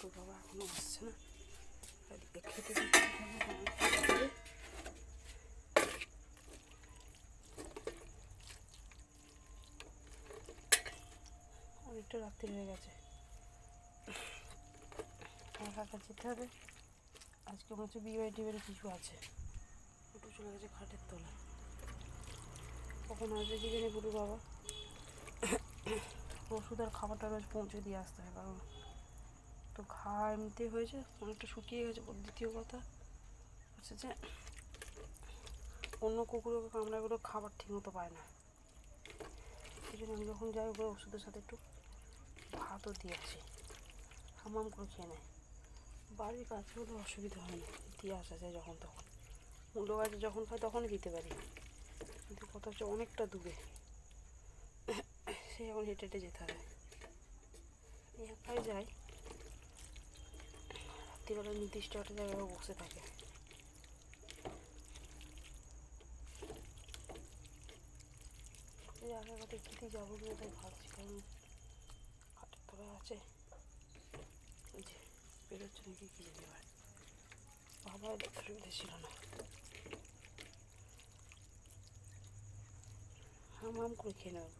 তো বাবা এখনও আসছে না খেতে। অনেকটা রাত্রি হয়ে গেছে একা যেতে হবে আজকে মনে হচ্ছে বিয়ে টিবারে কিছু আছে ওটা চলে গেছে খাটের তলা কখন আসবে কি জানি বুড়ো বাবা ওষুধ আর খাবারটা রোজ পৌঁছে দিয়ে আসতে হয়, কারণ তো খাওয়া এমনিতে হয়েছে অনেকটা শুকিয়ে গেছে দ্বিতীয় কথা হচ্ছে যে অন্য কুকুরকে কামড়াগুলো খাবার ঠিকমতো পায় না। সেই জন্য আমি যখন যাই ওগুলো ওষুধের সাথে একটু ভাতও দিয়ে আসি, হামাম করে খেয়ে নেয়। বাড়ির কাছে হলে অসুবিধা হয় না, দিয়ে আসা যায় যখন তখন। মূল্য গাছে যখন পাই তখনই দিতে পারি। কিন্তু কথা হচ্ছে অনেকটা দূরে, সে এখন হেঁটে হেঁটে যেতে হবে একাই যাই রাত্রিবেলা নির্দিষ্ট একটা জায়গায় বসে থাকে। জায়গাটা খেতে যাব কিনা তাই ভাবছি কারণ তলায় আছে। এই যে বেরোচ্ছে নাকি কি জানি এবার। বাবা দেখতে ছিল না। হাম হাম করে খেয়ে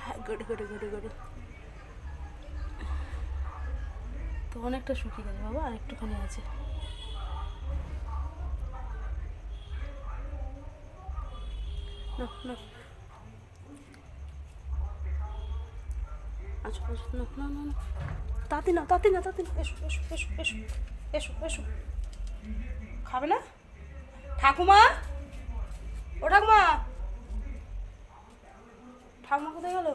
হ্যাঁ ঘটো ঘটো ঘটো ঘটো। তো অনেকটা শুকিয়ে গেছে বাবা, আর একটুখানি আছে। না না। আচ্ছা আচ্ছা না না না তাতি না তাতি না না। এসো এসো এসো এসো এসো এসো। খাবে না? ঠাকুমা? ও ঠাকুমা ঠাকুমা কোথায় গেল?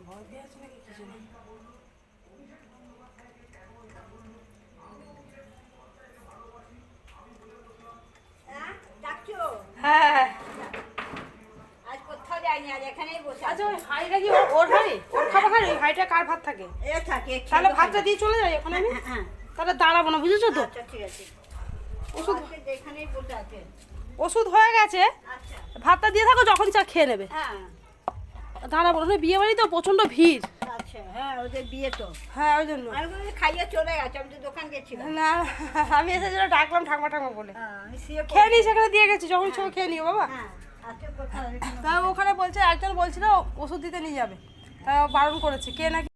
ভয় আছে নাকি কিছু না হ্যাঁ, ডাকছো? হ্যাঁ আজ কোথাও আজ এখানেই বসে আচ্ছা ওই হাঁড়িটা কি ওর- ওর হাঁড়ি? ওর খাবার হাঁড়ি ওই হাঁড়িটা কার ভাত থাকে? এ থাকে, তাহলে ভাতটা দিয়ে চলে যাই ওখানে আমি? হ্যাঁ, হ্যাঁ। তাহলে দাঁড়াবো না বুঝেছ তো? আচ্ছা, ঠিক আছে। ওষুধ এখানেই বসে আছেন। ওষুধ হয়ে গেছে। আচ্ছা, ভাতটা দিয়ে থাকো যখন চা খেয়ে নেবে। হ্যাঁ, দাঁড়াবো না বিয়ে বাড়ি তো প্রচণ্ড ভিড়। আচ্ছা, হ্যাঁ, ওদের বিয়ে তো। হ্যাঁ ওই জন্য। খাইয়ে চলে গেছে, আমি তো দোকান গেছিলাম। না আমি এসে যেন ডাকলাম ঠাকমা ঠাকমা বলে। হ্যাঁ, খেয়ে। নিই সেখানে দিয়ে গেছি যখন ইচ্ছে খেয়ে নিও বাবা। হ্যাঁ, তা ওখানে বলছে, একজন বলছিল ওষুধ দিতে নিয়ে যাবে। তা বারণ করেছে। কে নাকি?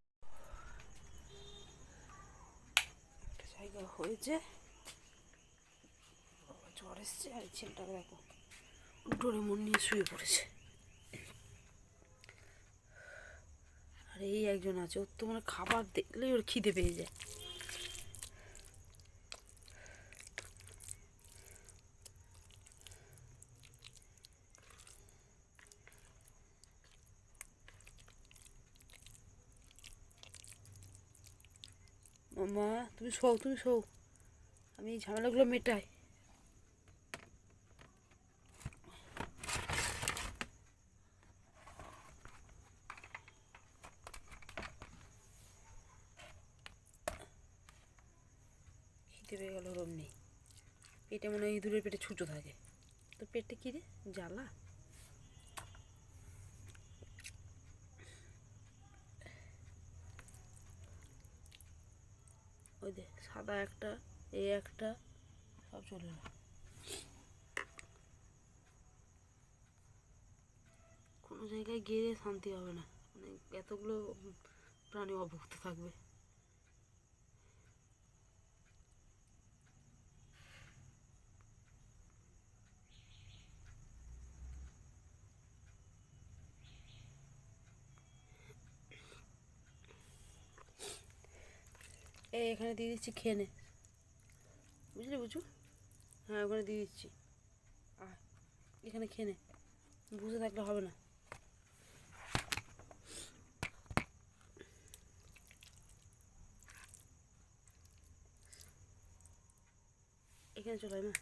হয়েছে। জ্বর এসছে আর ছেলেটাকে দেখো ডোরে মন নিয়ে শুয়ে পড়েছে। আর এই একজন আছে, ওর তো মানে খাবার দেখলেই ওর খিদে পেয়ে যায়। মামা তুমি শোও তুমি শোও। আমি এই ঝামেলাগুলো মেটাই। খিদে পেয়ে গেল ওরম নেই পেটে মনে হয় ইঁদুরের পেটে ছুঁচো থাকে। তো পেটে কী রে? জ্বালা? ওই দে সাদা একটা এ একটা, সব চলে এলো কোনো জায়গায় গেলে শান্তি হবে না। মানে এতগুলো প্রাণী অভুক্ত থাকবে। এই এখানে দিয়ে দিচ্ছি খেয়ে নে বুঝলি বুঝু? হ্যাঁ ওখানে দিয়ে দিচ্ছি। আয় এখানে খেয়ে নে বুঝে থাকলে হবে না। এখানে চলে মা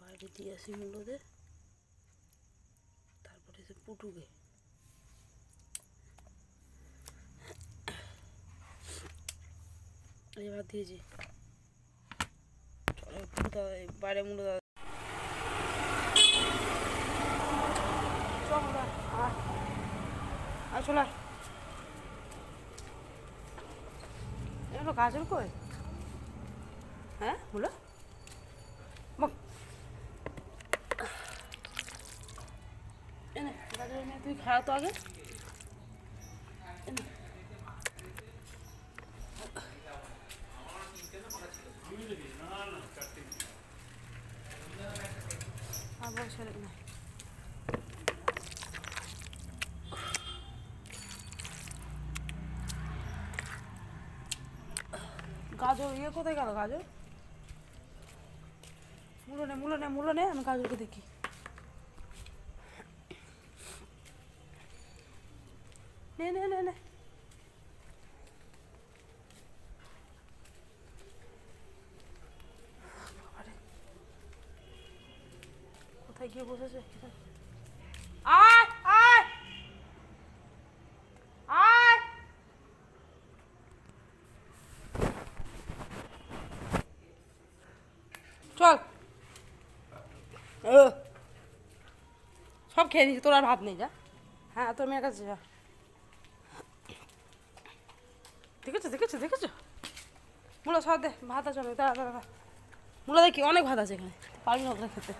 বাইরে দিয়ে আসি মূল্যদের তারপরে সে পুটুকে। এই ভাত দিয়েছি বাইরে মূল্য দাদা চল এগুলো গাজর কই? হ্যাঁ হলো গাজর তুই খাওয়া তো আগে এনে। ছেড়ে না গাজর ইয়ে কোথায় গেল গাজর মূলো নে মূলো নে মূলো নে আমি গাজরকে দেখি। নে নে নে নে। গিয়ে বসেছে আয় আয় আয় চল। সব খেয়ে নিয়েছি তোর আর ভাত নেই যা। হ্যাঁ তোর মেয়ের কাছে যা। দেখেছ দেখেছ দেখেছ? মুলো সব দে ভাত আছে অনেক দাঁড়া দাঁড়া দাঁড়া। মুলো দেখি অনেক ভাত আছে এখানে। পারবি না খেতে?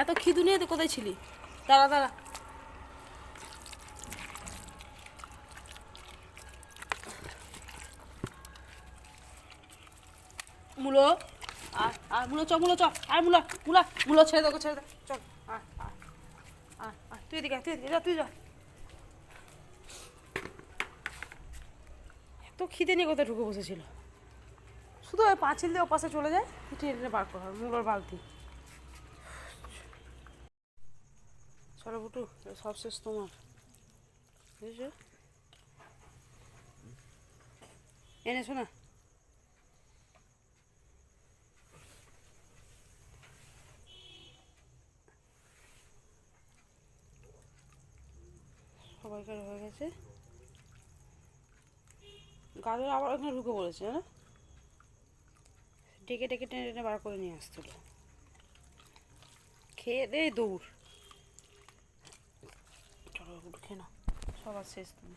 এত খিদু নিয়ে তুই কোথায় ছিলি? দাঁড়া দাঁড়া। মুলো আর আর মুলো চ মুলো চ আর মুলো, মুলা, মুলো ছেড়ে দে ছেড়ে দে। চল, আয় আয় তুই এদিকে তুই এদিকে যা তুই যা। এত খিদে নিয়ে কোথায় ঢুকে বসেছিল? শুধু ওই পাঁচিল দিয়ে ওপাশে চলে যায় টেনে বার করা হয় মুলোর বালতি। চলো বুটু সব শেষ তোমার। বুঝেছ এনেছো না সবাইকার হয়ে গেছে। গাজর আবার ওখানে ঢুকে পড়েছে না ডেকে ডেকে টেনে টেনে বার করে নিয়ে আসছিল। খেয়ে দে দৌড়। চলো উঠে না সবার শেষ তুমি